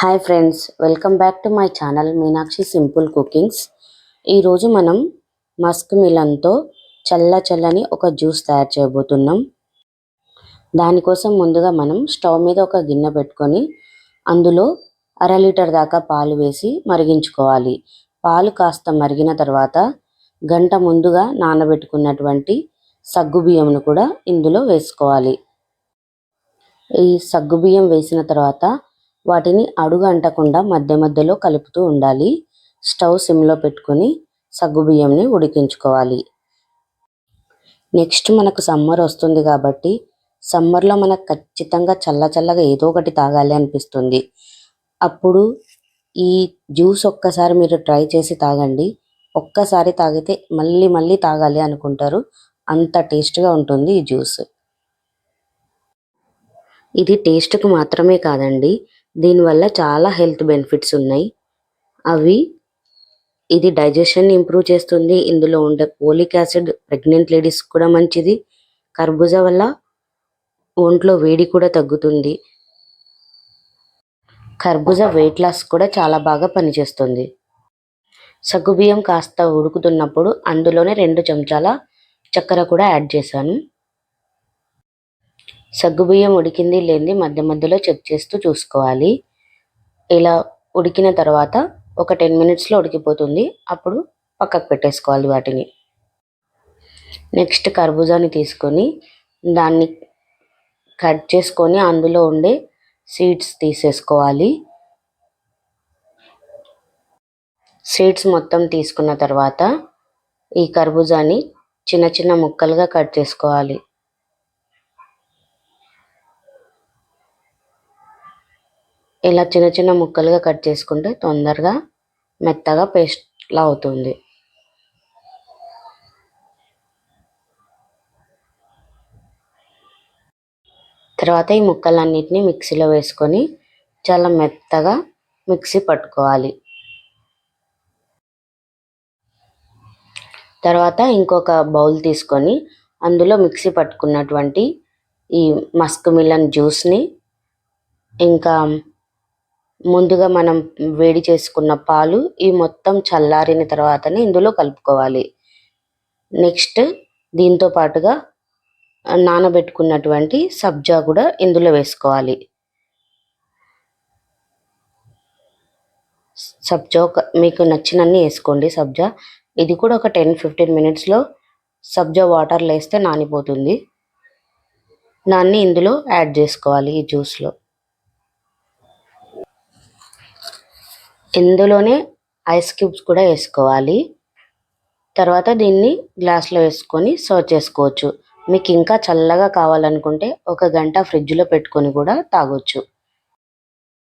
Hi friends welcome back to my channel Meenakshi simple cookings. ఈరోజు మనం Musk మిలన్తో చల్ల చల్లని ఒక జ్యూస్ తయారు చేయబోతున్నాం. దానికోసం ముందుగా మనం స్టవ్ మీద ఒక గిన్నె పెట్టుకొని అందులో అర లీటర్ దాకా పాలు వేసి మరిగించుకోవాలి. పాలు కాస్త మరిగిన తర్వాత గంట ముందుగా నానబెట్టుకున్నటువంటి సగ్గు బియ్యంను కూడా ఇందులో వేసుకోవాలి. ఈ సగ్గుబియ్యం వేసిన తర్వాత వాటిని అడుగు అంటకుండా మధ్య మధ్యలో కలుపుతూ ఉండాలి. స్టవ్ సిమ్లో పెట్టుకొని సగ్గుబియ్యంని ఉడికించుకోవాలి. నెక్స్ట్ మనకు సమ్మర్ వస్తుంది కాబట్టి సమ్మర్లో మనకు ఖచ్చితంగా చల్ల చల్లగా ఏదో ఒకటి తాగాలి అనిపిస్తుంది. అప్పుడు ఈ జ్యూస్ ఒక్కసారి మీరు ట్రై చేసి తాగండి. ఒక్కసారి తాగితే మళ్ళీ మళ్ళీ తాగాలి అనుకుంటారు. అంత టేస్ట్గా ఉంటుంది ఈ జ్యూస్. ఇది టేస్ట్కి మాత్రమే కాదండి. దీనివల్ల చాలా హెల్త్ బెనిఫిట్స్ ఉన్నాయి. అవి ఇది డైజెషన్ ఇంప్రూవ్ చేస్తుంది. ఇందులో ఉండే పోలిక్ యాసిడ్ ప్రెగ్నెంట్ లేడీస్ కూడా మంచిది. కర్బూజా వల్ల ఒంట్లో వేడి కూడా తగ్గుతుంది. కర్బూజా వెయిట్ లాస్ కూడా చాలా బాగా పనిచేస్తుంది. సగ్గుబియ్యం కాస్త ఉడుకుతున్నప్పుడు అందులోనే రెండు చెంచాల చక్కెర కూడా యాడ్ చేశాను. సగ్గుబియ్యం ఉడికింది లేనిది మధ్య మధ్యలో చెక్ చేస్తూ చూసుకోవాలి. ఇలా ఉడికిన తర్వాత ఒక టెన్ మినిట్స్లో ఉడికిపోతుంది. అప్పుడు పక్కకు పెట్టేసుకోవాలి వాటిని. నెక్స్ట్ కర్బూజాని తీసుకొని దాన్ని కట్ చేసుకొని అందులో ఉండే సీడ్స్ తీసేసుకోవాలి. సీడ్స్ మొత్తం తీసుకున్న తర్వాత ఈ కర్బూజాని చిన్న చిన్న ముక్కలుగా కట్ చేసుకోవాలి. ఇలా చిన్న చిన్న ముక్కలుగా కట్ చేసుకుంటే తొందరగా మెత్తగా పేస్ట్లా అవుతుంది. తర్వాత ఈ ముక్కలన్నిటిని మిక్సీలో వేసుకొని చాలా మెత్తగా మిక్సీ పట్టుకోవాలి. తర్వాత ఇంకొక బౌల్ తీసుకొని అందులో మిక్సీ పట్టుకున్నటువంటి ఈ మస్క్ మిలన్ జ్యూస్ని ఇంకా ముందుగా మనం వేడి చేసుకున్న పాలు ఈ మొత్తం చల్లారిన తర్వాతనే ఇందులో కలుపుకోవాలి. నెక్స్ట్ దీంతో పాటుగా నానబెట్టుకున్నటువంటి సబ్జా కూడా ఇందులో వేసుకోవాలి. సబ్జా ఒక మీకు నచ్చినన్ని వేసుకోండి సబ్జా. ఇది కూడా ఒక టెన్ ఫిఫ్టీన్ మినిట్స్లో సబ్జా వాటర్లో వేస్తే నానిపోతుంది. నాన్ని ఇందులో యాడ్ చేసుకోవాలి ఈ జ్యూస్లో. ఇందులోనే ఐస్ క్యూబ్స్ కూడా వేసుకోవాలి. తర్వాత దీన్ని గ్లాస్లో వేసుకొని సర్వ్ చేసుకోవచ్చు. మీకు ఇంకా చల్లగా కావాలనుకుంటే ఒక గంట ఫ్రిడ్జ్లో పెట్టుకొని కూడా తాగొచ్చు.